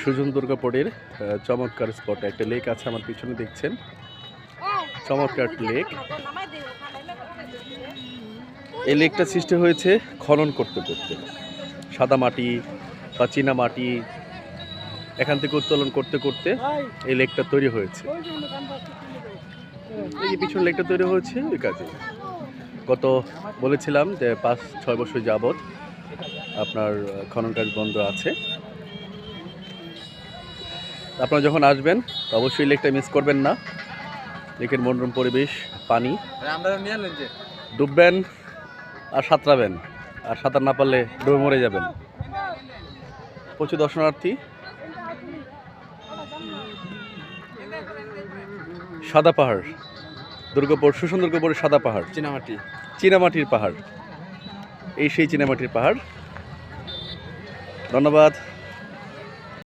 সুজন দুর্গাপুরের চমৎকার স্পট একটা লেক আছে আমার পিছনে দেখছেন। চমৎকার লেক এই লেকটা সৃষ্টি হয়েছে খনন করতে করতে। সাদা মাটি বা চীনা মাটি এখান থেকে উত্তোলন করতে করতে এই লেকটা তৈরি হয়েছে। এই পিছনে লেকটা তৈরি হয়েছে, ওই কাজে। গত বলেছিলাম যে পাঁচ ছয় বছর যাবৎ আপনার খনন কাজ বন্ধ আছে। আপনারা যখন আসবেন অবশ্যই লেকটা মিস করবেন না। লেকের মনোরম পরিবেশ পানি। ডুববেন আর সাঁতরাবেন। আর সাঁতার না পারলে ডুবে মরে যাবেন। প্রচুর দর্শনার্থী। সাদা পাহাড়। দুর্গাপুর সুশন দুর্গাপুরের সাদা পাহাড়। চীনামাটি। চীনামাটির পাহাড়। এই সেই চীনামাটির পাহাড়। ধন্যবাদ।